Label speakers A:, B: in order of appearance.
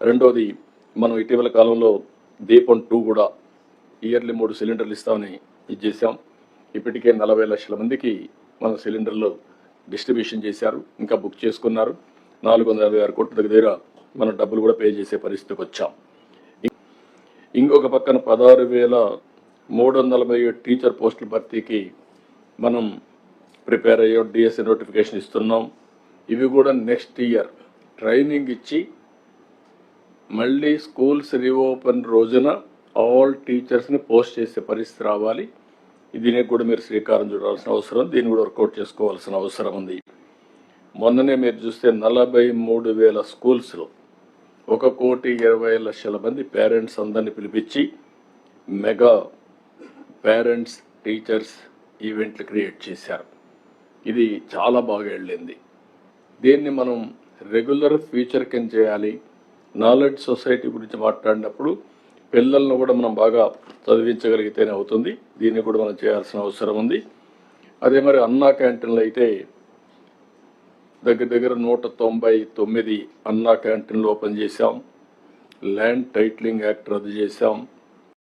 A: రెండోది మనం ఇటీవల కాలంలో దీపం టూ కూడా ఇయర్లీ మూడు సిలిండర్లు ఇస్తామని ఇది ఇప్పటికే నలభై లక్షల మందికి మన సిలిండర్లు డిస్ట్రిబ్యూషన్ చేశారు ఇంకా బుక్ చేసుకున్నారు. నాలుగు వందల యాభై ఆరు కోట్ల దగ్గర మనం డబ్బులు కూడా పే చేసే పరిస్థితికి వచ్చాం. ఇంకొక పక్కన పదహారు వేల మూడు వందల నలభై ఏడు టీచర్ పోస్టుల భర్తీకి మనం ప్రిపేర్ అయ్యాం డిఎస్సి నోటిఫికేషన్ ఇస్తున్నాం. ఇవి కూడా నెక్స్ట్ ఇయర్ ట్రైనింగ్ ఇచ్చి మళ్ళీ స్కూల్స్ రీఓపెన్ రోజున ఆల్ టీచర్స్ని పోస్ట్ చేసే పరిస్థితి రావాలి. దీనికి కూడా మీరు శ్రీకారం చూడాల్సిన అవసరం దీన్ని కూడా వర్కౌట్ చేసుకోవాల్సిన అవసరం ఉంది. మొన్ననే మీరు చూస్తే నలభై మూడు వేల స్కూల్స్లో ఒక కోటి ఇరవై లక్షల మంది పేరెంట్స్ అందరిని పిలిపించి మెగా పేరెంట్స్ టీచర్స్ ఈవెంట్లు క్రియేట్ చేశారు. ఇది చాలా బాగా వెళ్ళింది. దీన్ని మనం రెగ్యులర్ ఫ్యూచర్ కింద చేయాలి. నాలెడ్జ్ సొసైటీ గురించి మాట్లాడినప్పుడు పిల్లలను కూడా మనం బాగా చదివించగలిగితేనే అవుతుంది. దీన్ని కూడా మనం చేయాల్సిన అవసరం ఉంది. అదే మరి అన్నా క్యాంటీన్లు అయితే దగ్గర దగ్గర నూట తొంభై తొమ్మిది అన్నా క్యాంటీన్లు ఓపెన్ చేశాం. ల్యాండ్ టైటిలింగ్ యాక్ట్ రద్దు చేశాం.